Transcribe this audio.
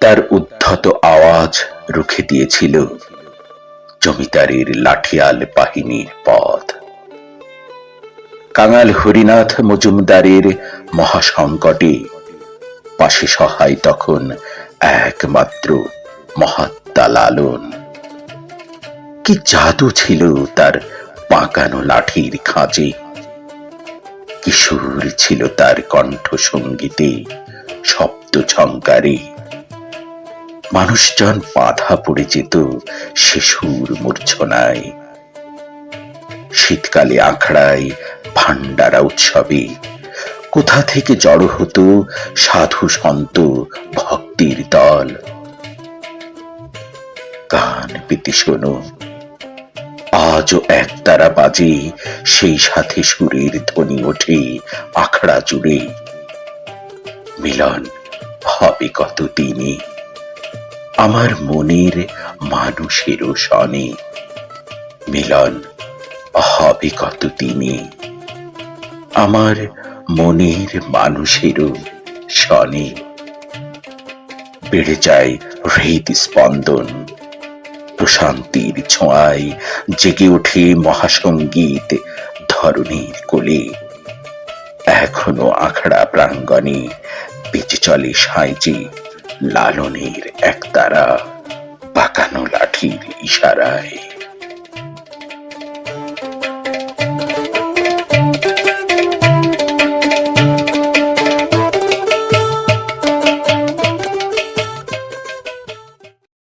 তার উদ্ধত আওয়াজ রুখে দিয়েছিল জমিদারের লাঠিয়াল বাহিনীর পথ। কাঙাল হরিনাথ মজুমদারের মহাসংকটে পাশে সহায় তখন একমাত্র মহাত্মা লালন কি জাদু ছিল তার পাকানো লাঠির খাঁজে কিশোর ছিল তার কণ্ঠ সঙ্গীতে শব্দ ঝঙ্কারে মানুষজন বাধা পড়ে যেত সুর মূর্ছনায়। শীতকালে আখড়ায় ভান্ডারা উৎসবে। কোথা থেকে জড়ো হতো সাধু সন্ত ভক্তির দল? কান পেতে শোনো। আজও এক তারা বাজে সেই সাথে সুরের ধ্বনি ওঠে আখড়া জুড়ে। মিলন হবে কত দিনে আমার মনের মানুষের সনে মিলন হবে কত দিনে। আমার মনের মানুষেরও সনে বেড়ে যায় হৃদ স্পন্দন প্রশান্তির ছোঁয়ায় জেগে ওঠে মহাসঙ্গীত ধরণীর কোলে। এখনও আখড়া প্রাঙ্গণে বেঁচে চলে সাইজে লালনের একতারা পাকানো লাঠির ইশারায়